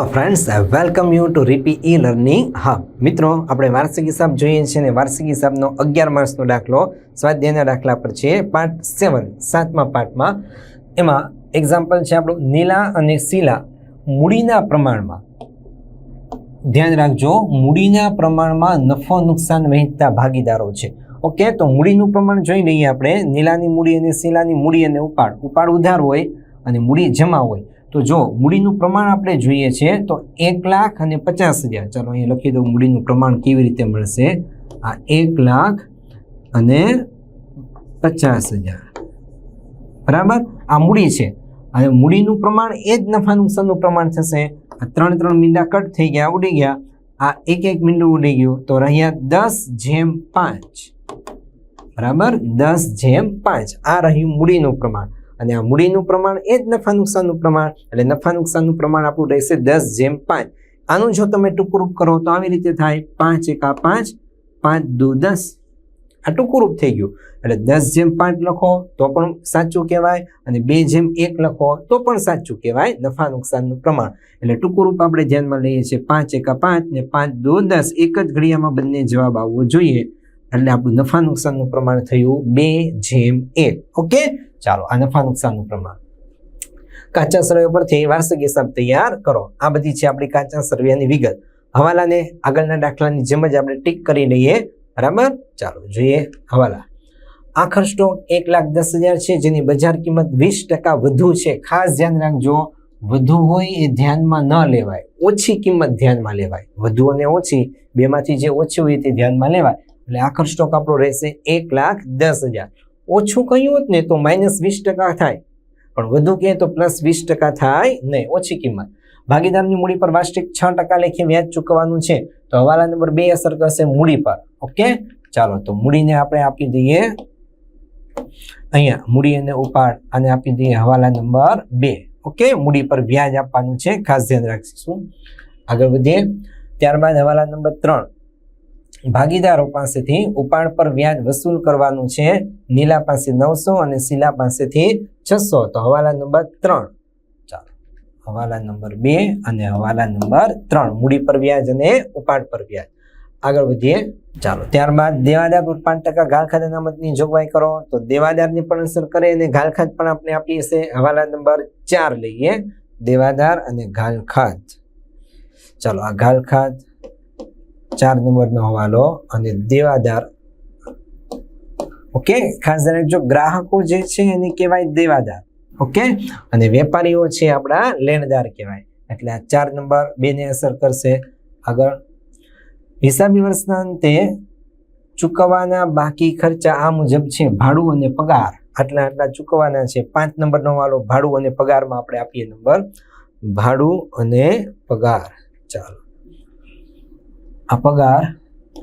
Hello friends welcome you to રીપી e learning હા, મિત્રો, આપણે વાર્ષિક હિસાબ જોઈએ છીએ અને વાર્ષિક હિસાબનો અગિયાર માર્ક્સનો દાખલો સ્વાધ્યાયના દાખલા પર છે પાર્ટ સેવન, સાતમા પાર્ટમાં એમાં એક્ઝામ્પલ છે આપણું નીલા અને શીલા મૂડીના પ્રમાણમાં. ધ્યાન રાખજો, મૂડીના પ્રમાણમાં નફો નુકસાન વહેંચતા ભાગીદારો છે. ઓકે, તો મૂડીનું પ્રમાણ જોઈ લઈએ આપણે. નીલાની મૂડી અને શીલાની મૂડી અને ઉપાડ. ઉપાડ ઉધાર હોય અને મૂડી જમા હોય. તો જો મૂડીનું પ્રમાણ આપણે જોઈએ છે, તો એક લાખ અને પચાસ હજાર. ચાલો અહીંયા લખી દઉં મૂડીનું પ્રમાણ કેવી રીતે મળશે? આ એક લાખ અને પચાસ હજાર. બરાબર? આ મૂડી છે. અને મૂડીનું પ્રમાણ એ જ નફા નુકસાનનું પ્રમાણ થશે. આ ત્રણ ત્રણ મીંડા કટ થઈ ગયા, ઉડી ગયા. આ એક એક મીંડું ઉડી ગયું. તો રહ્યા દસ જેમ પાંચ. બરાબર? દસ જેમ પાંચ. આ રહ્યું મૂડીનું પ્રમાણ. અને આ મૂડીનું પ્રમાણ એ જ નફા નુકસાનનું પ્રમાણ, એટલે નફા નુકસાનનું પ્રમાણ આપણું રહેશે દસ જેમ પાંચ. આનું જો તમે ટૂંકરૂપ કરો તો આવી રીતે થાય, પાંચ એકા પાંચ પાંચ દુ દસ. આ ટૂંકુરૂપ થઈ ગયું. એટલે દસ જેમ પાંચ લખો તો પણ સાચું કહેવાય અને બે જેમ એક લખો તો પણ સાચું કહેવાય નફા નુકસાનનું પ્રમાણ. એટલે ટૂંકુરૂપ આપણે ધ્યાનમાં લઈએ છીએ પાંચ એકા પાંચ ને પાંચ દો દસ. એક જ ઘડિયામાં બંને જવાબ આવવો જોઈએ. એટલે આપણું નફા નુકસાનનું પ્રમાણ થયું બે જેમ એક. ઓકે ચાલો, આ નફા નુકસાનનું પ્રમાણ. કાચા સર્વે પરથી વાર્ષિક હિસાબ તૈયાર કરો. આ બધી છે આપણી કાચા સર્વેની વિગત. હવાલાને આગળના દાખલાની જેમ જ આપણે ટીક કરી લઈએ. બરાબર? ચાલો, જોઈએ હવાલા. આખર સ્ટોક એક લાખ દસ હજાર છે, જેની બજાર કિંમત વીસ ટકા વધુ છે. ખાસ ધ્યાન રાખજો, વધુ હોય એ ધ્યાનમાં ન લેવાય. ઓછી કિંમત ધ્યાનમાં લેવાય. વધુ અને ઓછી, બેમાંથી જે ઓછી હોય તે ધ્યાનમાં લેવાય. એટલે આખર સ્ટોક આપણો રહેશે એક લાખ દસ હજાર. ઓછું કહ્યું હોત ને તો માઇનસ વીસ ટકા થાય. પણ વધુ કહે તો પ્લસ વીસ ટકા થાય નહીં, ઓછી કિંમત. ભાગીદારની મૂડી પર વાર્ષિક છ ટકા લેખે વ્યાજ ચૂકવવાનું છે, તો હવાલા નંબર બે અસર કરશે મૂડી પર. ઓકે? ચાલો, તો મૂડીને આપણે આપી દઈએ. અહીંયા મૂડી અને ઉપાડ અને આપી દઈએ હવાલા નંબર બે. ઓકે? મૂડી પર વ્યાજ આપવાનું છે, ખાસ ધ્યાન રાખીશું. આગળ વધીએ. ત્યારબાદ હવાલા નંબર ત્રણ. ભાગીદારો પાસેથી ઉપાડ પર વ્યાજ વસૂલ કરવાનું છે. નીલા પાસે નવસો અને શીલા પાસેથી છસો. તો હવાલા નંબર ત્રણ. ચાલો. હવાલા નંબર બે અને હવાલા નંબર ત્રણ. મૂડી પર વ્યાજ અને ઉપાડ પર વ્યાજ. આગળ વધીએ. ચાલો. ત્યારબાદ દેવાદાર પર પાંચ ટકા ગાળખાત અનામતની જોગવાઈ કરો. તો દેવાદારની પણ અસર કરે અને ગાળખાત પણ આપણે આપીએ છે હવાલા નંબર ચાર લઈએ. દેવાદાર અને ગાળખાત ચાલો. આ ગાળખાત ચાર નંબરનો હવાલો અને દેવાદાર. ઓકે ખાસ ધ્યાન રાખજો, ગ્રાહકો જે છે એને કહેવાય દેવાદાર. ઓકે અને વેપારીઓ છે આપણા લેણદાર કહેવાય. એટલે આ ચાર નંબર બેને અસર કરશે. આગળ. હિસાબી વર્ષના અંતે ચૂકવવાના બાકી ખર્ચા આ મુજબ છે, ભાડું અને પગાર. આટલા આટલા ચૂકવવાના છે. પાંચ નંબરનો વાલો ભાડું અને પગારમાં આપણે આપીએ નંબર. ભાડું અને પગાર. ચાલો. આ પગાર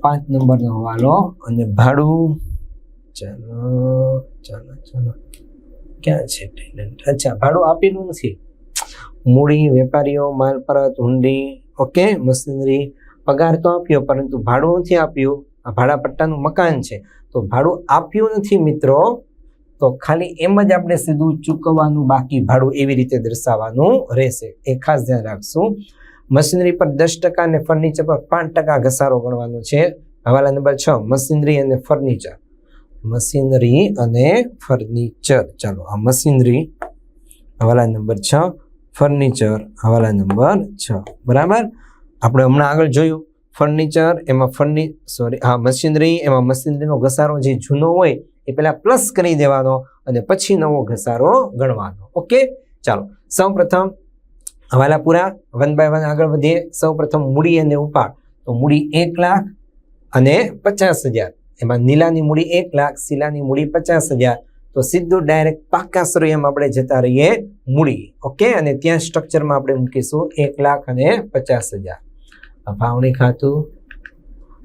પાંચ નંબરનો હવાલો અને ભાડું ચાલો ચાલો ચાલો. ક્યાં છે ટેલેન્ટ અચ્છા, ભાડું આપેલું નથી. મૂડી, વેપારીઓ, માલ પરત હુંડી ઓકે, મશીનરી. પગાર તો આપ્યો, પરંતુ ભાડું નથી આપ્યું. આ ભાડા પટ્ટાનું મકાન છે. તો ભાડું આપ્યું નથી, મિત્રો. તો ખાલી એમ જ આપણે સીધું ચૂકવવાનું બાકી ભાડું એવી રીતે દર્શાવવાનું રહેશે. એ ખાસ ધ્યાન રાખશું. મશીનરી પર દસ ટકા અને ફર્નિચર પર પાંચ ટકા ઘસારો ગણવાનો છે. હવાલા નંબર છ, મશીનરી અને ફર્નિચર મશીનરી અને ફર્નિચર ચાલો, આ મશીનરી. હવાલા નંબર છ ફર્નિચર હવાલા નંબર છ. બરાબર? આપણે હમણાં આગળ જોયું. ફર્નિચર એમાં ફર્નિ સોરી હા, મશીનરી એમાં મશીનરીનો ઘસારો જે જૂનો હોય, એ પહેલા પ્લસ કરી દેવાનો અને પછી નવો ઘસારો ગણવાનો. ઓકે ચાલો સૌ પ્રથમ હવાલા પૂરા, વન બાય વન આગળ વધીએ. સૌ પ્રથમ મૂડી અને ઉપાડ. તો મૂડી એક લાખ અને પચાસ હજાર. એમાં નીલાની મૂડી એક લાખ, શીલાની મૂડી પચાસ હજાર. તો સીધું ડાયરેક્ટ પાક્કા એમ આપણે જતા રહીએ મૂડી. ઓકે? અને ત્યાં સ્ટ્રક્ચરમાં આપણે મૂકીશું એક લાખ અને પચાસ હજાર. આ ફાવણી ખાતું,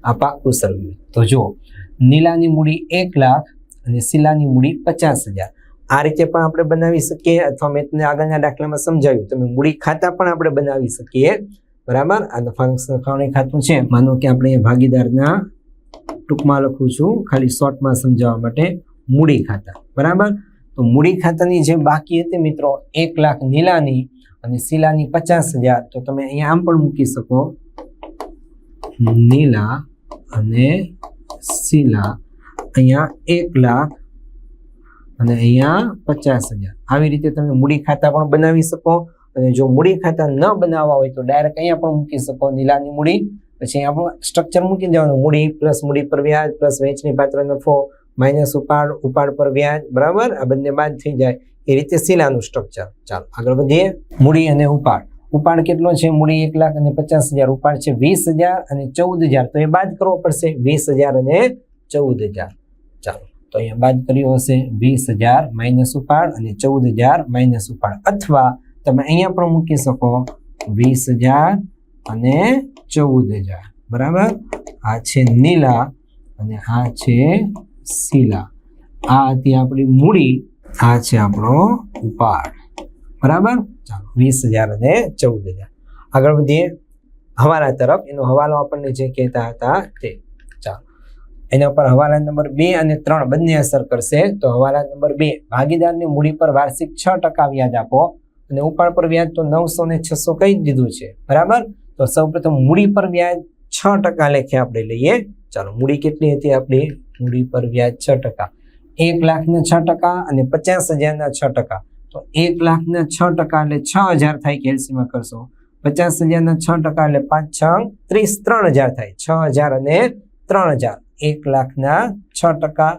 આ પાકું સર્વ્યું. તો જુઓ, નીલાની મૂડી એક લાખ અને શીલાની મૂડી પચાસ હજાર. આ રીતે પણ આપણે બનાવી શકીએ અથવા મેં તમને આગળના દાખલામાં સમજાવ્યું. તમે મૂડી ખાતા પણ આપણે બનાવી શકીએ. બરાબર? આ નફા નફાવણી ખાતું છે. માનો કે આપણે ભાગીદારના ટૂંકમાં લખું છું, ખાલી શોર્ટમાં સમજાવવા માટે મૂડી ખાતા. બરાબર? તો મૂડી ખાતાની જે બાકી હતી મિત્રો, એક લાખ નીલાની અને શીલાની પચાસ હજાર. તો તમે અહીંયા આમ પણ મૂકી શકો. નીલા અને શીલા. અહીંયા એક લાખ અને અહીંયા પચાસ હજાર. આવી રીતે તમે મૂડી ખાતા પણ બનાવી શકો અને જો મૂડી ખાતા ન બનાવવા હોય તો ડાયરેક્ટ અહીંયા પણ મૂકી શકો નીલાની મૂડી. પછી અહીંયા પણ સ્ટ્રક્ચર મૂકી દેવાનું. મૂડી પ્લસ મૂડી પર વ્યાજ પ્લસ વેચની પાત્ર નફો માઇનસ ઉપાડ ઉપાડ પર વ્યાજ. બરાબર? આ બંને બાદ થઈ જાય. એ રીતે શીલાનું સ્ટ્રક્ચર ચાલો, આગળ વધીએ. મૂડી અને ઉપાડ. ઉપાડ કેટલો છે? મૂડી એક લાખ અને પચાસ હજાર. ઉપાડ છે વીસ હજાર અને ચૌદ હજાર. તો એ બાદ કરવો પડશે વીસ હજાર અને ચૌદ હજાર. ચાલો. તો અહીંયા બાદ કર્યો હશે વીસ હજાર માઇનસ ઉપાડ અને ચૌદ હજાર માઇનસ ઉપાડ. અથવા તમે અહીંયા પણ મૂકી શકો વીસ હજાર અને ચૌદ હજાર. બરાબર? આ છે નીલા અને આ છે શીલા. આ હતી આપણી મૂડી, આ છે આપણો ઉપાડ. બરાબર? ચાલો, વીસ હજાર અને ચૌદ હજાર. આગળ વધીએ. હવાલા તરફ, એનો હવાલો આપણને જે કહેતા હતા તે. એના પર હવાલા નંબર બે અને ત્રણ બંને અસર કરશે, તો હવાલા નંબર બે, ભાગીદારની મૂડી પર વાર્ષિક છ ટકા વ્યાજ આપો અને ઉપાડ પર વ્યાજ તો નવસો ને છસો કહી દીધું છે. બરાબર? તો સૌપ્રથમ મૂડી પર વ્યાજ છ ટકા લેખે આપણે લઈએ. ચાલો, મૂડી કેટલી હતી આપણી? મૂડી પર વ્યાજ છ ટકા. એક લાખના છ ટકા અને પચાસ હજારના છ ટકા. તો એક લાખના છ ટકા એટલે છ હજાર થાય કેલ્સીમાં કરશો. પચાસ હજારના છ ટકા એટલે પાંચ છ ત્રીસ, ત્રણ હજાર થાય. છ હજાર અને ત્રણ હજાર. એક લાખના છ ટકા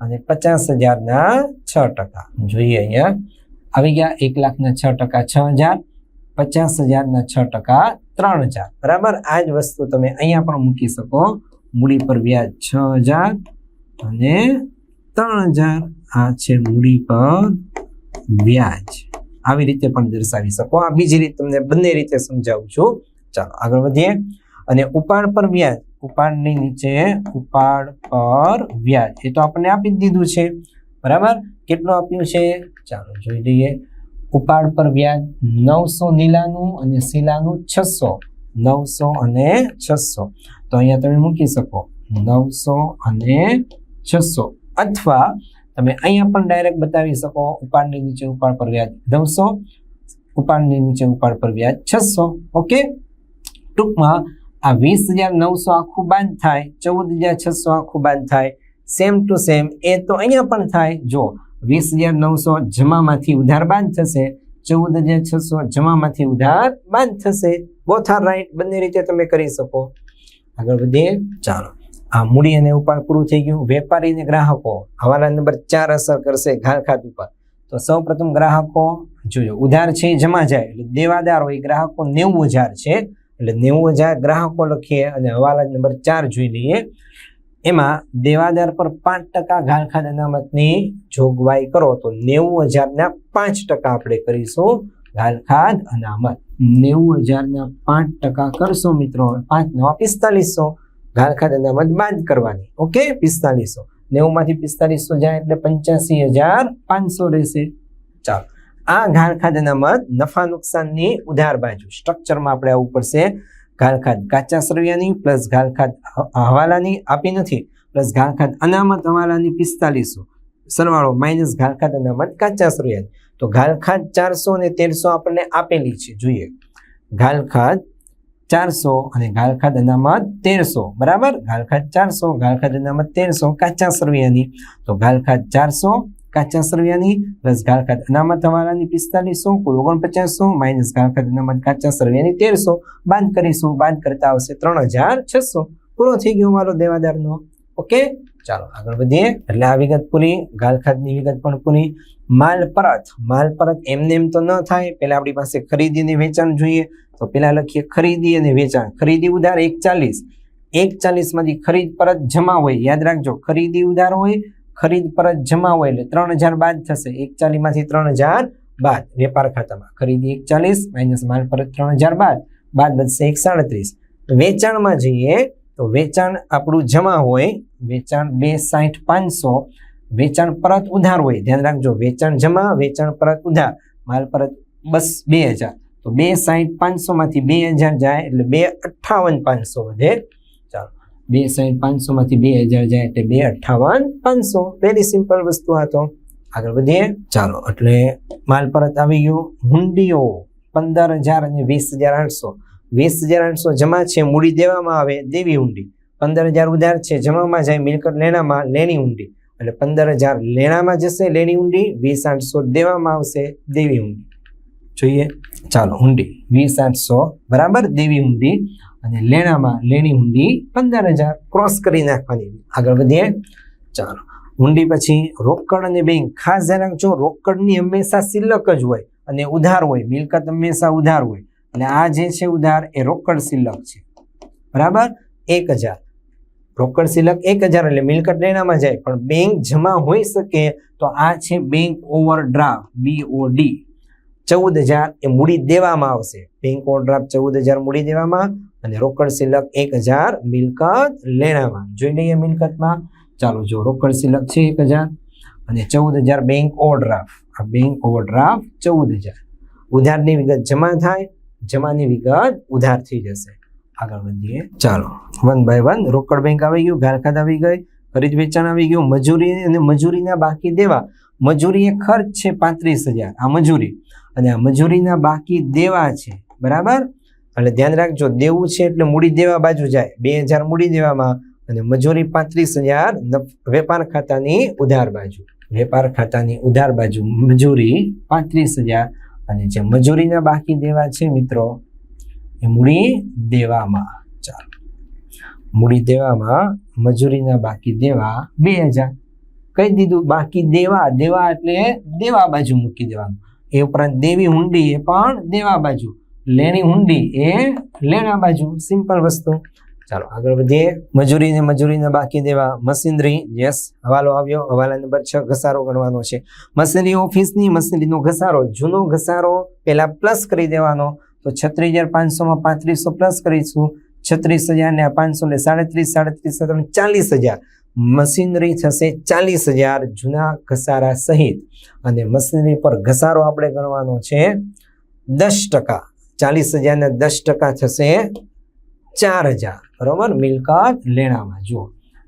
અને પચાસ હજારના છ ટકા. જોઈએ અહીંયા. આવી ગયા એક લાખના છ ટકા છ હજાર, પચાસ હજારના છ ટકા ત્રણ હજાર. બરાબર? આ જ વસ્તુ તમે અહીંયા પણ મૂકી શકો. મૂડી પર વ્યાજ છ હજાર અને ત્રણ હજાર. આ છે મૂડી પર વ્યાજ. આવી રીતે પણ દર્શાવી શકો. આ બીજી રીત તમને બંને રીતે સમજાવું છું. ચાલો આગળ વધીએ. અને ઉપાડ પર વ્યાજ ઉપાડની નીચે ઉપાડ પર વ્યાજ. એ તો આપણને આપી દીધું છે. બરાબર? કેટલું આપ્યું છે? ચાલો જોઈ લઈએ. ઉપાડ પર વ્યાજ નવસો નીલાનું અને શીલાનું છસો. નવસો અને છસો. તો અહીંયા તમે મૂકી શકો. નવસો અને છસો. અથવા તમે અહીંયા પણ ડાયરેક્ટ બતાવી શકો ઉપાડની નીચે ઉપાડ પર વ્યાજ નવસો, ઉપાડની નીચે ઉપાડ પર વ્યાજ છસો. ઓકે? ટૂંકમાં આ વીસ હજાર નવસો આખું બાદ થાય, ચૌદ હજાર છસો આખું બાદ થાય સેમ ટુ સેમ એ તો અહીંયા પણ થાય. જો, વીસ હજાર નવસો જમામાંથી ઉધાર બાદ થશે, ચૌદ હજાર છસો જમામાંથી ઉધાર બાદ થશે. બોથ આર રાઈટ બંને રીતે તમે કરી શકો. આગળ વધીએ, ચાલો. આ મૂડી અને ઉપાડ પૂરું થઈ ગયું. વેપારી અને ગ્રાહકો, હવાલા નંબર ચાર અસર કરશે ઘાલ ખાત ઉપર. તો સૌ પ્રથમ ગ્રાહકો જોજો ઉધાર છે જમા જાય, એટલે દેવાદાર હોય, ગ્રાહકો નેવું હજાર છે. એટલે નેવું હજાર ગ્રાહકો લખીએ અને હવાલા નંબર ચાર જોઈ લઈએ. એમાં દેવાદાર પર પાંચ ટકા, ઘાલખાદ અનામતની જોગવાઈ કરો તો નેવું હજારના પાંચ ટકા આપણે કરીશું ઘાલખાદ અનામત. નેવું હજારના પાંચ ટકા કરશો મિત્રો પાંચ નવા પિસ્તાલીસો ઘાલખાદ અનામત બાદ કરવાની. ઓકે? પિસ્તાલીસો. નેવું માંથી પિસ્તાલીસો જાય એટલે પંચ્યાસી હજાર પાંચસો રહેશે. ચાલો. આ ઘાલખાદ અનામત નફા નુકસાનની ઉધાર બાજુ સ્ટ્રક્ચરમાં આપણે આવવું પડશે ઘાલખાદ કાચા સરવૈયાની પ્લસ ઘાલખાદ હવાલાની આપી નથી પ્લસ ઘાલખાત અનામત હવાલાની પિસ્તાલીસો સરવાળો માઇનસ ગાલખાદ અનામત કાચા સરવૈયાની તો ઘાલખાદ ચારસો અને તેરસો આપણને આપેલી છે જોઈએ ઘાલખાદ ચારસો અને ગાલખાદ અનામત તેરસો બરાબર ગાલખાદ ચારસો ગાલખાદ અનામત તેરસો કાચા સરવૈયાની તો ગાલખાદ ચારસો કાચા સરવૈયાની પ્લસ ઘાલખાદ અનામત હવાલાની પિસ્તાલીસો, કુલ ઓગણપચાસો, માઇનસ ઘાલખાદ અનામત કાચા સરવૈયાની તેરસો બાદ કરીશું. બાદ કરતા આવશે ત્રણ હજાર છસો પૂરો થઈ ગયો મારો દેવાદારનો. ઓકે ચાલો આગળ વધીએ. એટલે આ વિગત પૂરી ગાલખાદની વિગત પણ પૂરી. માલ પરત. માલ પરત એમને એમ તો ન થાય. પહેલાં આપણી પાસે ખરીદી અને વેચાણ જોઈએ. તો પેલા લખીએ ખરીદી અને વેચાણ. ખરીદી ઉધાર એક ચાલીસ એક ચાલીસમાંથી ખરીદ પરત જમા હોય. યાદ રાખજો, ખરીદી ઉધાર હોય ખરીદ પરત જમા હોય એટલે ત્રણ હજાર બાદ થશે. એક ચાલીસમાંથી ત્રણ હજાર બાદ વેપાર ખાતામાં. ખરીદી એક ચાલીસ માઇનસ માલ પરત ત્રણ હજાર બાદ. બાદ વધશે એક સાડત્રીસ. વેચાણમાં જઈએ તો વેચાણ આપણું જમા હોય. વેચાણ બે સાઠ પાંચસો. વેચાણ પરત ઉધાર હોય. ધ્યાન રાખજો, વેચાણ જમા, વેચાણ પરત ઉધાર. માલ પરત બસ બે હજાર. તો બે સાઠ પાંચસો માંથી બે હજાર જાય એટલે બે અઠ્ઠાવન પાંચસો વધે બે સાઈડ પાંચસો માંથી બે હજાર જાય એટલે બે અઠ્ઠાવન પાંચસો. વેરી સિમ્પલ વસ્તુ આ તો. આગળ વધીએ. ચાલો, એટલે માલ પરત આવી ગયું. હુંડીઓ પંદર હજાર અને વીસ હજાર આઠસો. વીસ હજાર આઠસો જમા છે, મૂડી દેવામાં આવે દેવી ઊંડી પંદર હજાર ઉધાર છે, જમામાં જાય મિલકત લેણામાં લેણી ઊંડી એટલે પંદર હજાર લેણામાં જશે લેણી ઊંડી વીસ આઠસો દેવામાં આવશે દેવી ઊંડી જોઈએ. ચાલો ઊંડી વીસ આઠસો બરાબર દેવી ઊંડી અને લેણામાં લેણી ઊંડી પંદર હજાર ક્રોસ કરી નાખવાની. આગળ વધીએ. ચાલો. ઊંડી પછી રોકડ અને બેંક ખાસ ધ્યાન રાખજો, રોકડની હંમેશા સિલક જ હોય અને ઉધાર હોય. મિલકત હંમેશા ઉધાર હોય. અને આ જે છે ઉધાર, એ રોકડ સિલક છે. બરાબર? એક હજાર રોકડ સિલક એક હજાર એટલે મિલકત લેણામાં જાય. પણ બેંક જમા હોઈ શકે તો આ છે બેંક ઓવરડ્રાફ્ટ બીઓડી ચૌદ હજાર એ મૂડી દેવામાં આવશે. બેંક ઓવરડ્રાફ્ટ ચૌદ હજાર મૂડી દેવામાં અને રોકડ સિલક એક હજાર મિલકત લેણામાં. જોઈ લઈએ મિલકતમાં. ચાલો જો રોકડ સિલક છે એક હજાર અને ચૌદ હજાર બેંક ઓવરડ્રાફ્ટ આ બેંક ઓવરડ્રાફ્ટ ચૌદ હજાર. ઉધારની વિગત જમા થાય, જમાની વિગત ઉધાર થઈ જશે. આગળ વધીએ. ચાલો. વન બાય વન રોકડ બેંક આવી ગયું ગારખાદ આવી ગઈ. ખરીદ વેચાણ આવી ગયું, મજૂરી અને મજૂરીના બાકી દેવા. મજૂરી એ ખર્ચ છે પાંત્રીસ હજાર, આ મજૂરી. અને આ મજૂરીના બાકી દેવા છે, બરાબર? એટલે ધ્યાન રાખજો, દેવું છે એટલે મૂડી દેવા બાજુ જાય. બે હજાર મૂડી દેવામાં અને મજૂરી પાંત્રીસ હજાર વેપાર ખાતાની ઉધાર બાજુ. વેપાર ખાતાની ઉધાર બાજુ, મજૂરી પાંત્રીસ હજાર. અને જે મજૂરીના બાકી દેવા છે મિત્રો, એ મૂડી દેવામાં. ચાલો. મૂડી દેવામાં મજૂરીના બાકી દેવા બે હજાર. કહી દીધું, બાકી દેવા દેવા એટલે દેવા બાજુ મૂકી દેવાનું. એ ઉપરાંત દેવી હુંડી એ પણ દેવા બાજુ. લેણી હુંડી એ લેણા બાજુ. સિમ્પલ વસ્તુ. ચાલો, આગળ વધીએ. મજૂરીને મજૂરીને બાકી દેવા. મશીનરી યસ હવાલો આવ્યો. હવાલા નંબર છ, ઘસારો ગણવાનો છે. મશીનરી ઓફિસની, મશીનરીનો ઘસારો. જૂનો ઘસારો પહેલાં પ્લસ કરી દેવાનો. તો છત્રીસ હજાર પાંચસોમાં પાંત્રીસો પ્લસ કરીશું. છત્રીસ હજાર ને પાંચસો ને સાડત્રીસ સાડત્રીસ ચાલીસ હજાર મશીનરી થશે. ચાલીસ હજાર જૂના ઘસારા સહિત. અને મશીનરી પર ઘસારો આપણે ગણવાનો છે દસ ટકા. ચાલીસ હજાર ને દસ ટકા થશે ચાર હજાર. બરોબર? મિલકત લેણામાં. જુઓ.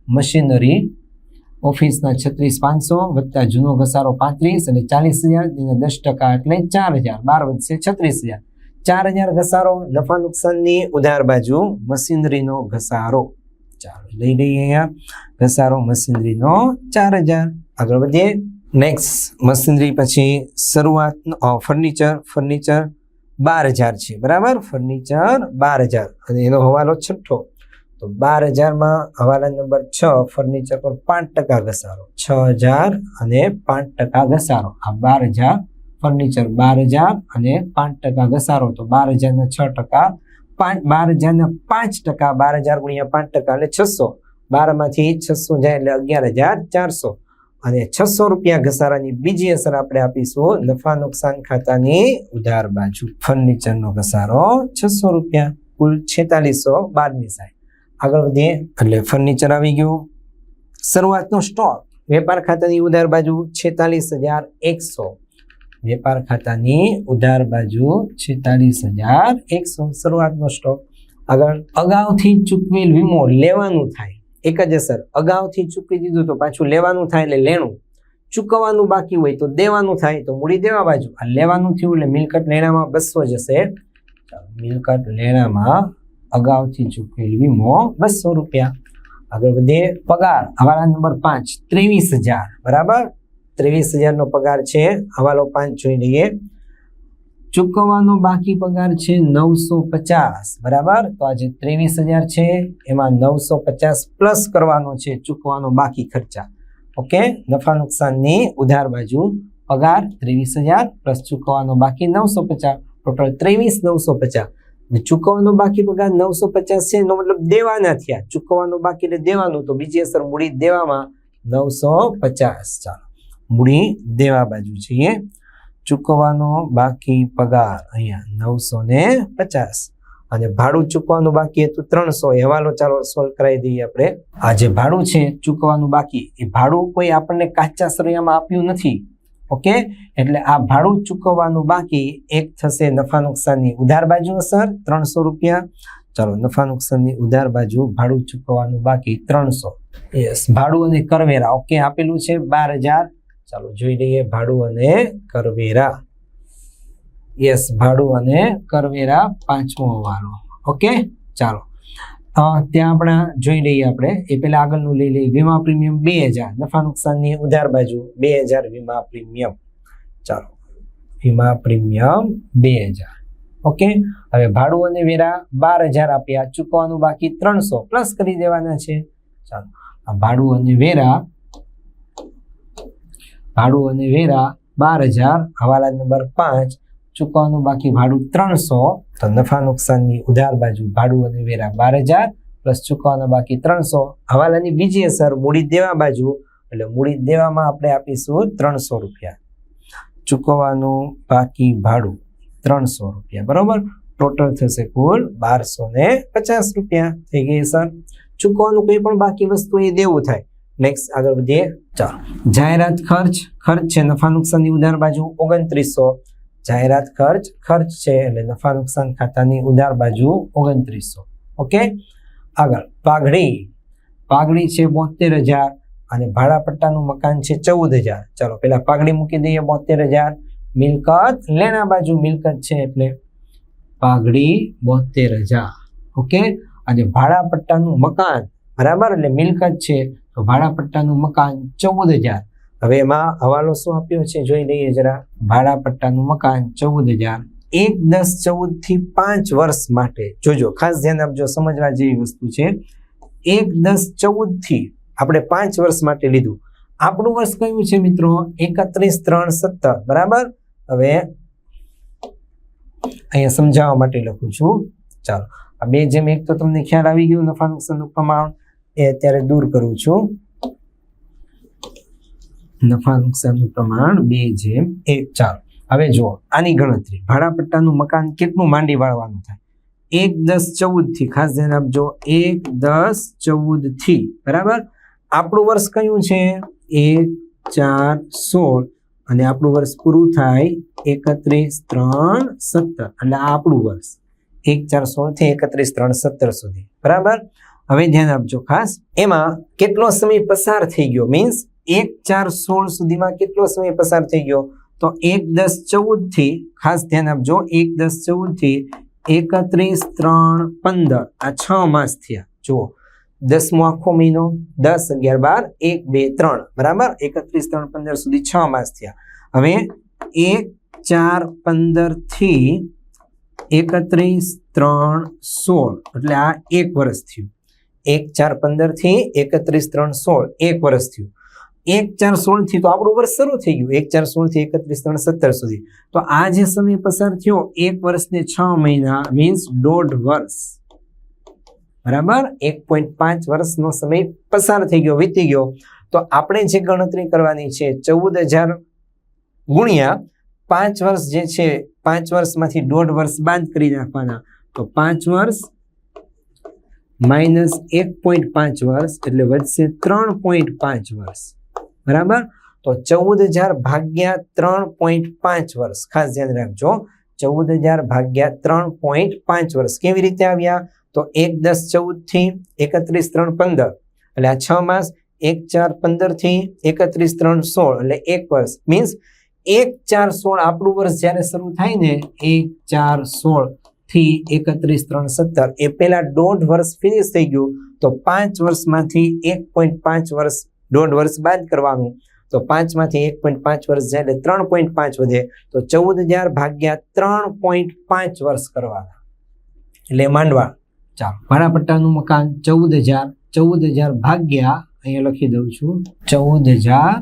મશીનરી ઓફિસના છત્રીસ પાંચસો વત્તા જૂનો ઘસારો પાંત્રીસ અને ચાલીસ હજાર દસ ટકા એટલે ચાર હજાર. બાર વધશે છત્રીસ હજાર. ચાર હજાર ઘસારો, નફા નુકસાનની ઉધાર બાજુ મશીનરીનો ઘસારો. ચાલો લઈ લઈએ અહીંયા. ઘસારો, મશીનરીનો ચાર હજાર. આગળ વધીએ. નેક્સ્ટ મશીનરી પછી શરૂઆત ફર્નિચર ફર્નિચર બાર હજાર છે. બરાબર? ફર્નિચર બાર હજાર. અને એનો હવાલો છઠ્ઠો. તો બાર હજારમાં હવાલા નંબર છ ફર્નિચર પર પાંચ ટકા ઘસારો. છ હજાર અને પાંચ ટકા ઘસારો. આ બાર હજાર ફર્નિચર બાર હજાર અને પાંચ ટકા ઘસારો. તો બાર હજારના છ ટકા, પાંચ બાર હજારના પાંચ ટકા, બાર હજાર ગુણ્યા પાંચ ટકા એટલે છસો. બારમાંથી છસો જાય એટલે અગિયાર હજાર ચારસો. અને છસો રૂપિયા ઘસારાની બીજી અસર આપણે આપીશું નફા નુકસાન ખાતાની ઉધાર બાજુ. ફર્નિચરનો ઘસારો છસો રૂપિયા, કુલ છેતાલીસો બારની સાઈડ. આગળ વધીએ, એટલે ફર્નિચર આવી ગયું. શરૂઆતનો સ્ટોક વેપાર ખાતાની ઉધાર બાજુ છેતાલીસ હજાર એકસો. વેપાર ખાતાની ઉધાર બાજુ છેતાલીસ હજાર એકસો શરૂઆતનો સ્ટોક આગળ, અગાઉથી ચૂકવેલ વીમો લેવાનું થાય. એક જ અસર, અગાઉથી ચૂકવી દીધું તો પાછું લેવાનું થાય એટલે લેણું. ચૂકવવાનું બાકી હોય તો દેવાનું થાય તો મૂડી દેવા બાજુ. આ લેવાનું થયું એટલે મિલકત લેણામાં બસો જશે મિલકત લેણામાં અગાઉથી ચૂકવેલ વીમો બસો રૂપિયા. આગળ વધે પગાર, હવાલા નંબર પાંચ, ત્રેવીસ હજાર. બરાબર? ત્રેવીસ હજારનો પગાર છે. હવાલો પાંચ જોઈ લઈએ. ચૂકવવાનો બાકી પગાર છે નવસો પચાસ. બરાબર? તો આજે ત્રેવીસ હજાર છે. એમાં નવસો પચાસ પ્લસ કરવાનો છે ચૂકવાનો બાકી ખર્ચા. ઓકે? નફા નુકસાનની ઉધાર બાજુ પગાર ત્રેવીસ હજાર પ્લસ ચૂકવવાનો બાકી નવસો પચાસ. ટોટલ ત્રેવીસ નવસો પચાસ. ચૂકવવાનો બાકી પગાર નવસો પચાસ છે એનો મતલબ દેવાના થયા. ચૂકવવાનો બાકી એટલે દેવાનું. તો બીજી અસર મૂડી દેવામાં નવસો પચાસ. ચાલો. મૂડી દેવા બાજુ છીએ. ચૂકવવાનો બાકી પગાર અહીંયા નવસો ને પચાસ. અને ભાડું ચૂકવાનું બાકી હતું ત્રણસો. હવાલો ચાલો સોલ્વ કરાવી દઈએ આપણે. આ જે ભાડું છે, ચૂકવવાનું બાકી, એ ભાડું કોઈ આપણને કાચા સરિયામાં આપ્યું નથી. ઓકે એટલે આ ભાડું ચૂકવવાનું બાકી, એક થશે નફા નુકસાનની ઉધાર બાજુ અસર, ત્રણસો રૂપિયા. ચાલો, નફા નુકસાનની ઉધાર બાજુ ભાડું ચૂકવવાનું બાકી, ત્રણસો. યસ ભાડું અને કરવેરા. ઓકે આપેલું છે બાર હજાર ચાલો જોઈ લઈએ ભાડું અને કરવેરા. યસ ભાડું અને કરવેરા પાંચમો હવાલો ઓકે ચાલો. ત્યાં આપણે જોઈ લઈએ આપણે. એ પહેલા આગળનું લઈ લઈએ. વીમા પ્રીમિયમ બે હજાર. નફા નુકસાનની ઉધાર બાજુ બે હજાર વીમા પ્રીમિયમ. ચાલો. વીમા પ્રીમિયમ બે હજાર. ઓકે હવે ભાડું અને વેરા બાર હજાર આપ્યા. ચૂકવવાનું બાકી ત્રણસો. પ્લસ કરી દેવાના છે. ચાલો. ભાડું અને વેરા ભાડું અને વેરા બાર હજાર, હવાલા નંબર પાંચ, ચૂકવવાનું બાકી ભાડું ત્રણસો, તો નફા નુકસાનની ઉધાર બાજુ ભાડું અને વેરા બાર હજાર, પ્લસ ચૂકવવાના બાકી ત્રણસો, હવાલાની બીજી અસર મૂડી દેવા બાજુ, એટલે મૂડી દેવામાં આપણે આપીશું ત્રણસો રૂપિયા. ચૂકવવાનું બાકી ભાડું ત્રણસો રૂપિયા, બરોબર? ટોટલ થશે કુલ બારસો ને પચાસ રૂપિયા. થઈ ગઈ સર ચૂકવવાનું કોઈ પણ બાકી વસ્તુ એ દેવું થાય. નેક્સ્ટ આગળ વધીએ. ચાલો. જાહેરાત ખર્ચ ખર્ચ છે, નફા નુકસાનની ઉધાર બાજુ ઓગણત્રીસો. જાહેરાત ખર્ચ ખર્ચ છે, એટલે નફા નુકસાન ખાતાની ઉધાર બાજુ ઓગણત્રીસો. ઓકે? આગળ. પાઘડી. પાઘડી છે બોતેર હજાર અને ભાડાપટ્ટાનું મકાન છે ચૌદ હજાર. ચાલો પેલા પાઘડી મૂકી દઈએ બોતેર હજાર. મિલકત લેણા બાજુ મિલકત છે એટલે પાઘડી બોતેર હજાર. ઓકે? અને ભાડાપટ્ટાનું મકાન, બરાબર? એટલે મિલકત છે તો ભાડા પટ્ટાનું મકાન ચૌદ હજાર. હવે એમાં હવાલો શું આપ્યો છે? જોઈ લઈએ જરા. ભાડા પટ્ટાનું મકાન ચૌદ હજાર. એક દસ ચૌદથી પાંચ વર્ષ માટે. જોજો, ખાસ ધ્યાન આપજો, સમજવા જેવી વસ્તુ છે. એક દસ ચૌદથી આપણે પાંચ વર્ષ માટે લીધું. આપણું વર્ષ કયું છે મિત્રો? એકત્રીસ ત્રણ સત્તર. બરાબર? હવે અહીંયા સમજાવવા માટે લખું છું. ચાલો. આ બે જેમ એક તો તમને ખ્યાલ આવી ગયો નફા નુકસાન પ્રમાણ એ અત્યારે દૂર કરું છું. નફા નુકસાનનું પ્રમાણ બે જેમ એક ચાલો. હવે જુઓ આની ગણતરી. ભાડાપટ્ટાનું મકાન કેટલું માંડી વાળવાનું થાય? એક દસ ચૌદથી ખાસ ધ્યાન આપજો એક દસ ચૌદથી બરાબર? આપણું વર્ષ કયું છે? એક ચાર સોળ. અને આપણું વર્ષ પૂરું થાય એકત્રીસ ત્રણ સત્તર. એટલે આપણું વર્ષ. એક ચાર સોળથી એકત્રીસ ત્રણ સત્તર સુધી. બરાબર? હવે ધ્યાન આપજો ખાસ. એમાં કેટલો સમય પસાર થઈ ગયો? મીન્સ એક ચાર સોળ સુધીમાં કેટલો સમય પસાર થઈ ગયો? તો એક દસ ચૌદથી, ખાસ ધ્યાન આપજો, એક દસ ચૌદથી એકત્રીસ ત્રણ પંદર. આ છ માસ થયા. જુઓ. દસમો આખો મહિનો, દસ અગિયાર બાર, એક બે ત્રણ. બરાબર? એકત્રીસ ત્રણ પંદર સુધી છ માસ થયા. હવે એક ચાર પંદરથી એકત્રીસ ત્રણ સોળ. એટલે આ એક વર્ષ થયું. એક ચાર પંદરથી એકત્રીસ ત્રણ સોળ, એક વર્ષ થયું. એક ચાર સોળથી તો આપણું વર્ષ શરૂ થઈ ગયું. એક ચાર સોળથી એકત્રીસ ત્રણ સત્તર સુધી. તો આ જે સમય પસાર થયો, એક વર્ષને છ મહિના મીન્સ દોઢ વર્ષ. બરાબર? એક પોઈન્ટ પાંચ વર્ષનો સમય પસાર થઈ ગયો, વીતી ગયો. તો આપણે જે ગણતરી કરવાની છે, ચૌદ હજાર ગુણ્યા પાંચ વર્ષ જે છે, પાંચ વર્ષમાંથી દોઢ વર્ષ બાદ કરી નાખવાના. તો પાંચ વર્ષ માઇનસ એક પોઈન્ટ પાંચ વર્ષ એટલે વધશે ત્રણ પોઈન્ટ પાંચ વર્ષ. બરાબર? તો ચૌદ હજાર ભાગ્યા ત્રણ પોઈન્ટ પાંચ વર્ષ. ખાસ ધ્યાન રાખજો. ચૌદ હજાર ભાગ્યા ત્રણ પોઈન્ટ પાંચ વર્ષ કેવી રીતે આવ્યા? તો એક દસ ચૌદથી એકત્રીસ ત્રણ પંદર. એટલે આ છ માસ, એક ચાર પંદરથી એકત્રીસ ત્રણ સોળ. એટલે એક વર્ષ. મીન્સ એક ચાર સોળ આપણું વર્ષ જ્યારે શરૂ થાય ને, એક ચાર સોળ. થી એકત્રીસ ત્રણ સત્તર. એ પેલા દોઢ વર્ષ ફિનિશ થઈ ગયું, તો પાંચ વર્ષમાંથી એક પોઈન્ટ પાંચ વર્ષ, દોઢ વર્ષ બાદ કરવાનું. તો પાંચમાંથી એક પોઈન્ટ પાંચ વર્ષ જાય એટલે ત્રણ પોઈન્ટ પાંચ વધે. તો ચૌદ હજાર ભાગ્યા ત્રણ પોઈન્ટ પાંચ વર્ષ કરવાના. એટલે માંડવા. ચાલો. ભાડાપટ્ટાનું મકાન ચૌદ હજાર ચૌદ હજાર ભાગ્યા, અહીંયા લખી દઉં છું, ચૌદ હજાર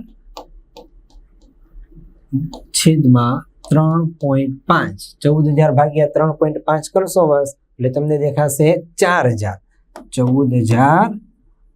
છેદમાં ત્રણ પોઈન્ટ પાંચ. ચૌદ હજાર ભાગ્યા ત્રણ પોઈન્ટ પાંચ કરશો વર્ષ એટલે તમને દેખાશે ચાર હજાર. ચૌદ હજાર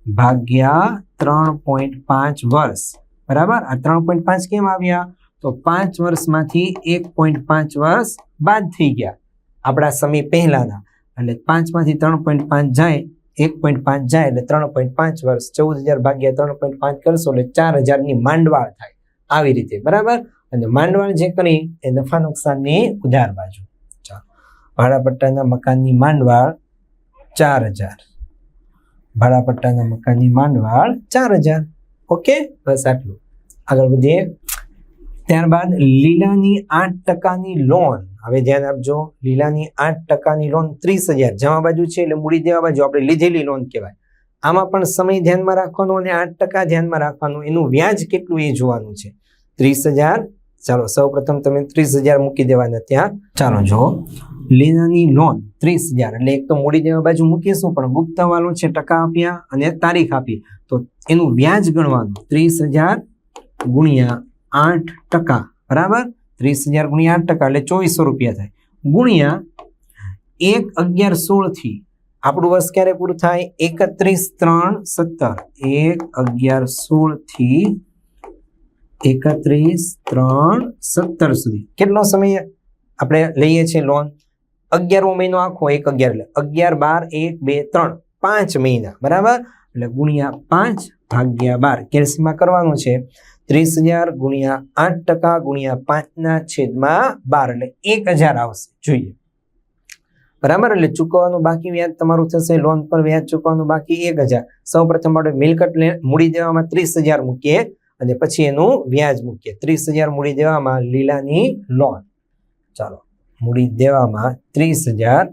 ભાગ્યા ત્રણ પોઈન્ટ પાંચ વર્ષ. બરાબર? આ ત્રણ પોઈન્ટ પાંચ કેમ આવ્યા? તો પાંચ વર્ષમાંથી એક પોઈન્ટ પાંચ વર્ષ બાદ થઈ ગયા. આપણા સમય પહેલાંના. એટલે પાંચમાંથી ત્રણ પોઈન્ટ પાંચ જાય, એક પોઈન્ટ પાંચ જાય, એટલે ત્રણ પોઈન્ટ પાંચ વર્ષ. ચૌદ હજાર ભાગ્યા ત્રણ પોઈન્ટ પાંચ કરશો, એટલે ચાર હજારની માંડવાળ થાય. આવી રીતે. બરાબર? અને માંડવાળ જે કરી એ નફા નુકસાનની ઉધાર બાજુ. ચાલો. ભાડા મકાનની માંડવાળ ચાર હજાર. ભાડાપટ્ટાના મકાનની માંડવાળ ચાર હજાર. ઓકે? બસ આટલું. આગળ વધીએ. ત્યારબાદ લીલાની આઠ ટકાની લોન હવે ધ્યાન આપજો. લીલાની આઠ ટકાની લોન ત્રીસ હજાર. જમા બાજુ છે એટલે મૂડી દેવા બાજુ આપણે લીધેલી લોન કહેવાય. આમાં પણ સમય ધ્યાનમાં રાખવાનો અને આઠ ટકા ધ્યાનમાં રાખવાનું. એનું વ્યાજ કેટલું એ જોવાનું છે. ત્રીસ હજાર ચાલો સૌ પ્રથમ તમે ત્રીસ હજાર મૂકી દેવાના ત્યાં. ચાલો, જો. લીનાની લોન ત્રીસ હજાર. એટલે એક તો મૂડી દેવા બાજુ મૂકીશું, પણ ગુપ્તાવાળો છે, ટકા આપ્યા અને તારીખ આપી. તો એનું વ્યાજ ગણવાનું, ત્રીસ હજાર ગુણ્યા આઠ ટકા. બરાબર? ત્રીસ હજાર ગુણ્યા આઠ ટકા, એટલે ચોવીસો રૂપિયા થાય. ગુણ્યા એક અગિયાર સોળથી આપણું વર્ષ ક્યારે પૂરું થાય? એકત્રીસ ત્રણ સત્તર. એક અગિયાર સોળથી એકત્રીસ, ત્રણ, સત્તર સુધી. કેટલો સમય આપણે લઈએ છીએ લોન? અગિયારમો મહિનો આખો, એક અગિયાર એટલે અગિયાર, બાર, એક, બે, ત્રણ, પાંચ મહિના, બરાબર? એટલે ગુણ્યા પાંચ ભાગ્યા બાર. કેલ્સીમાં કરવાનું છે ત્રીસ હજાર ગુણ્યા આઠ ટકા ગુણ્યા પાંચના છેદમાં બાર એટલે એક હજાર આવશે. જોઈએ. બરાબર? એટલે ચૂકવવાનું બાકી વ્યાજ તમારું થશે, લોન પર વ્યાજ ચૂકવવાનું બાકી એક હજાર. સૌ પ્રથમ આપણે મિલકત મૂડી દેવામાં ત્રીસ હજાર મૂકીએ. અને પછી એનું વ્યાજ મૂકીએ. ત્રીસ હજાર મૂડી દેવામાં લીલાની લોન. ચાલો, મૂડી દેવામાં ત્રીસ હજાર.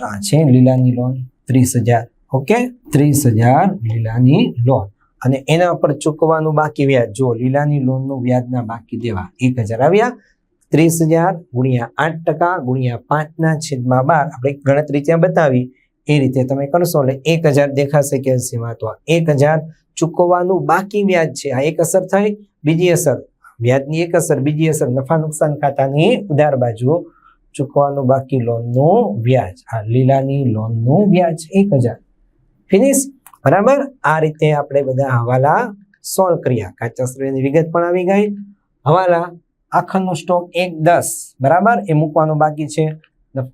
આ છે લીલાની લોન, ત્રીસ હજાર. ઓકે? ત્રીસ હજાર લીલાની લોન. અને એના પર ચૂકવાનું બાકી વ્યાજ. જો લીલાની લોનનું વ્યાજના બાકી દેવા. એક હજાર આવ્યા. ત્રીસ હજાર ગુણ્યા આઠ ટકા ગુણ્યા પાંચના છેદમાં બાર. આપણે ગણતરી ત્યાં બતાવી. એ રીતે તમે કરશો એટલે એક હજાર દેખાશે કેલ્સીમાં તો એક હજાર ચૂકવવાનું બાકી વ્યાજ છે. આ એક અસર થઈ, બીજી અસર. વ્યાજની એક અસર, બીજી અસર. નફા નુકસાન ખાતાની ઉધાર બાજુ ચૂકવવાનું બાકી લોનનું વ્યાજ. આ લીલાની લોનનું વ્યાજ એક હજાર. ફિનિશ બરાબર? આ રીતે આપણે બધા હવાલા સોલ્વ કર્યા. કાચા શ્રેણીની વિગત પણ આવી ગઈ. હવાલા, આખરનો સ્ટોક એક દસ. બરાબર? એ મૂકવાનો બાકી છે.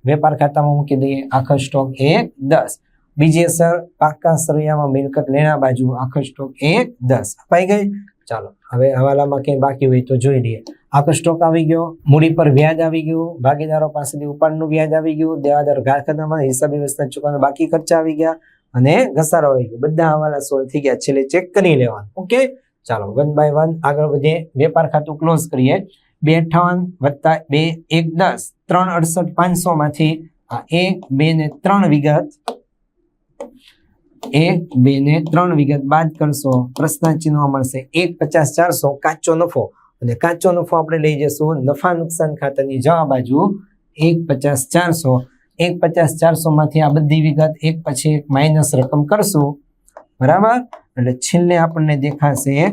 વેપાર ખાતામાં મૂકી દઈએ, આખર સ્ટોક એક દસ. બીજી અસર પાકા સરિયામાં મિલકત લેણા બાજુ આખર સ્ટોક એક દસ અપાઈ ગઈ. ચાલો, હવે હવાલામાં કંઈ બાકી હોય તો જોઈ લઈએ. આખો સ્ટોક આવી ગયો, મૂડી પર વ્યાજ આવી ગયું, ભાગીદારો પાસેથી ઉપાડનું વ્યાજ આવી ગયું, દેવાદાર ખાતામાં હિસાબી વ્યવસ્થા ચૂકવવાના બાકી ખર્ચા આવી ગયા અને ઘસારો આવી ગયો. બધા હવાલા સોલ્વ થઈ ગયા, છેલ્લે ચેક કરી લેવાનું. ઓકે? ચાલો, વન બાય વન આગળ વધીએ. વેપાર ખાતું ક્લોઝ કરીએ. બે અઠાવન વત્તા બે એક દસ, ત્રણ અડસઠ પાંચસો માંથી આ એક, બે ને ત્રણ વિગત એક, બે ને ત્રણ વિગત બાદ કરશો. પ્રશ્ન ચિહ્ન મળશે. એક, પચાસ, ચારસો, કાચો નફો. અને કાચો નફો આપણે લઈ જશું નફા નુકસાન ખાતાની જવા બાજુ. એક, પચાસ, ચારસો. એક, પચાસ ચારસો માંથી આ બધી વિગત એક પછી એક માઇનસ રકમ કરશું. બરાબર? એટલે છેલ્લે આપણને દેખાશે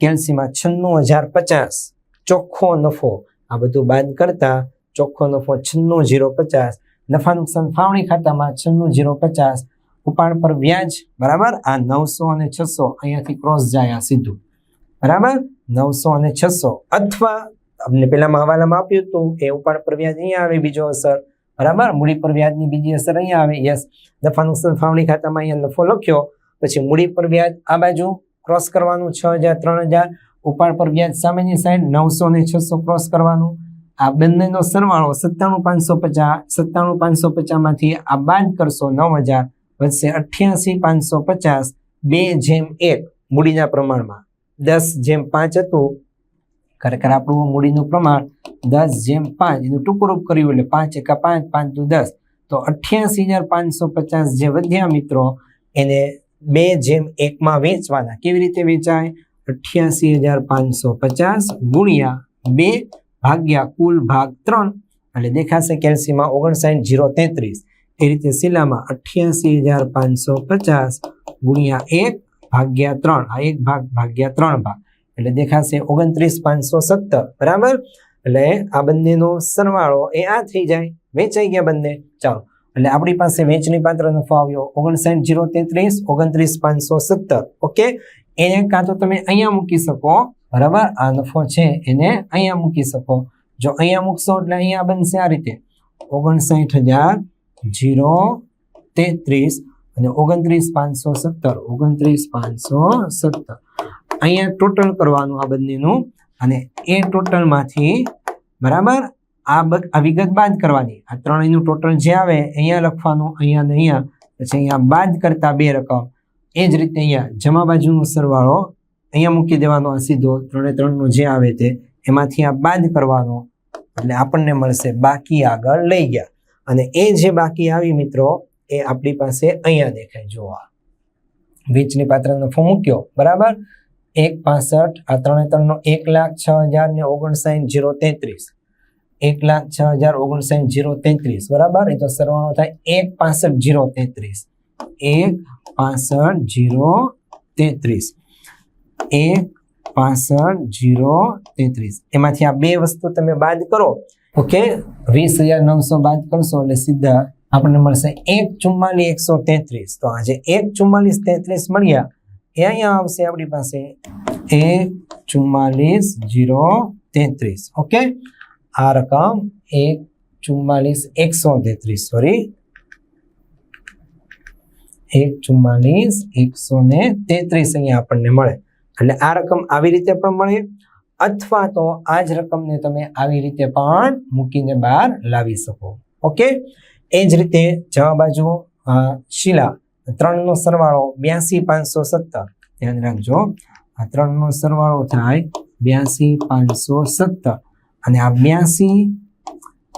કેલ્સીમાં છન્નું હજાર પચાસ. ચોખ્ખો નફો. આ બધું બાદ કરતા ચોખ્ખો નફો છન્નું જીરો પચાસ. નફા નુકસાન ફાવણી ખાતામાં છન્નું જીરો પચાસ. ઉપાડ પર વ્યાજ, બરાબર? આ નવસો અને છસો અહીંયાથી ક્રોસ જાય, આ સીધું. બરાબર? નવસો અને છસો. અથવા તમને પેલામાં હવાલામાં આપ્યું હતું, એ ઉપાડ પર વ્યાજ અહીંયા આવે, બીજો અસર. બરાબર? મૂડી પર વ્યાજની બીજી અસર અહીંયા આવે. યસ. નફાનું સરફાવણી ફાવણી ખાતામાં અહીંયા નફો લખ્યો. પછી મૂડી પર વ્યાજ આ બાજુ ક્રોસ કરવાનું, છ હજાર, ત્રણ હજાર. ઉપાડ પર વ્યાજ સામેની સાઈડ નવસો ને છસો ક્રોસ કરવાનું. આ બંનેનો સરવાળો સત્તાણું પાંચસો પચાસ, સત્તાણું પાંચસો પચાસમાંથી આ બાદ કરશો નવ હજાર. વધશે અઠ્યાસી પાંચસો પચાસ. બે જેમ એક મૂડીના પ્રમાણમાં. દસ જેમ પાંચ હતું. ખરેખર આપણું મૂડીનું પ્રમાણ દસ જેમ પાંચ, એનું ટૂંકું કર્યું એટલે પાંચ એકા પાંચ પાંચ દુ દસ. તો અઠ્યાસી હજાર પાંચસો પચાસ જે વધ્યા મિત્રો, એને બે જેમ એકમાં વેચવાના કેવી રીતે વેચાય? અઠ્યાસી હજાર પાંચસો પચાસ ગુણ્યા બે ભાગ્યા કુલ ભાગ ત્રણ. એટલે દેખાશે કેલ્સીમાં ઓગણસાઠ જીરો તેત્રીસ. એ રીતે શિલામાં અઠ્યાસી હજાર પાંચસો પચાસ ગુણ્યા એક ભાગ્યા ત્રણ. આ એક ભાગ ભાગ્યા ત્રણ ભાગ. એટલે દેખાશે ઓગણત્રીસ પાંચસો સત્તર. બરાબર? એટલે આ બંનેનો સરવાળો એ આ થઈ જાય. વેચાઈ ગયા બંને. ચાલો. એટલે આપણી પાસે વેચની પાત્ર નફો આવ્યો ઓગણસાઠ જીરો તેત્રીસ, ઓગણત્રીસ પાંચસો સત્તર. ઓકે? એને કાં તો તમે અહીંયા મૂકી શકો. બરાબર? આ નફો છે એને અહીંયા મૂકી શકો. જો અહીંયા મૂકશો એટલે અહીંયા બનશે આ રીતે. ઓગણસાઠ હજાર જીરો તેત્રીસ અને ઓગણત્રીસ પાંચસો સત્તર. ઓગણત્રીસ પાંચસો સત્તર. અહીંયા ટોટલ કરવાનું આ બંનેનું અને એ ટોટલમાંથી બરાબર આ આ વિગત બાદ કરવાની. આ ત્રણેયનું ટોટલ જે આવે અહીંયા લખવાનું, અહીંયા ને અહીંયા. પછી અહીંયા બાદ કરતા બે રકમ. એ જ રીતે અહીંયા જમા બાજુનો સરવાળો અહીંયા મૂકી દેવાનો આ સીધો. ત્રણે ત્રણનો જે આવે તે, એમાંથી આ બાદ કરવાનો. એટલે આપણને મળશે બાકી આગળ લઈ ગયા. અને એ જે બાકી આવી મિત્રો, એ આપણી પાસે અહીંયા દેખાય. જોવા વીચની પાત્રનો ફોર્મ મૂક્યો. બરાબર? એક પાસઠ, આ ત્રણે ત્રણનો એક લાખ છ હજાર ને ઓગણસાઠ જીરો તેત્રીસ. એક લાખ છ હજાર ઓગણસાઠ જીરો તેત્રીસ. બરાબર? એ તો સરવાળો થાય એક પાસઠ જીરો તેત્રીસ. એક પાસઠ જીરો તેત્રીસ. એક પાસઠ જીરો તેત્રીસ. એમાંથી આ બે વસ્તુ તમે બાદ કરો. ઓકે વીસ હજાર નવસો બાદ કરશો એટલે સીધા આપણને મળશે એક ચુમ્માલીસ એકસો તેત્રીસ. તો આજે એક ચુમ્માલીસ તેત્રીસ મળ્યા. એ અહીંયા આવશે આપણી પાસે એક ચુમ્માલીસ જીરો તેત્રીસ. ઓકે આ રકમ એક ચુમ્માલીસ એકસો તેત્રીસ. સોરી એક ચુમ્માલીસ એકસો ને તેત્રીસ અહીંયા આપણને મળે. એટલે આ રકમ આવી રીતે પણ મળે. અથવા તો આ જ રકમને તમે આવી રીતે પણ મૂકીને બહાર લાવી શકો. ઓકે? એ જ રીતે જવા બાજુ શિલા, ત્રણનો સરવાળો બ્યાસી પાંચસો સત્તર. ધ્યાન રાખજો, આ ત્રણનો સરવાળો થાય બ્યાસી પાંચસો સત્તર. અને આ બ્યાસી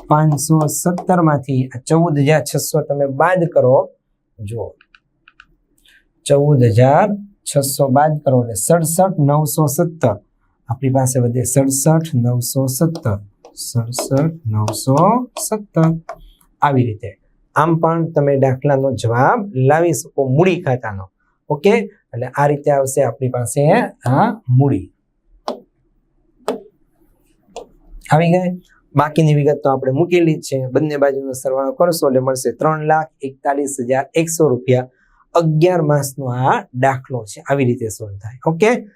પાંચસો સત્તરમાંથી આ ચૌદ હજાર છસો તમે બાદ કરો, જુઓ. ચૌદ હજાર છસો બાદ કરો એટલે સડસઠ નવસો સત્તર. આપણી પાસે વધે સડસઠ, નવસો સત્તર. સડસઠ, નવસો સત્તર. આવી રીતે. આમ પણ તમે દાખલાનો જવાબ લાવી શકો મૂડી ખાતાનો. ઓકે? એટલે આ રીતે આવશે આપણી પાસે આ મૂડી. આવી ગઈ? બાકીની વિગત તો આપણે મૂકેલી છે. બંને બાજુનો સરવાળો કરશો એટલે મળશે ત્રણ લાખ એકતાલીસ હજાર એકસો રૂપિયા અગિયાર માસનો આ દાખલો છે. આવી રીતે સોલ્વ થાય. Okay?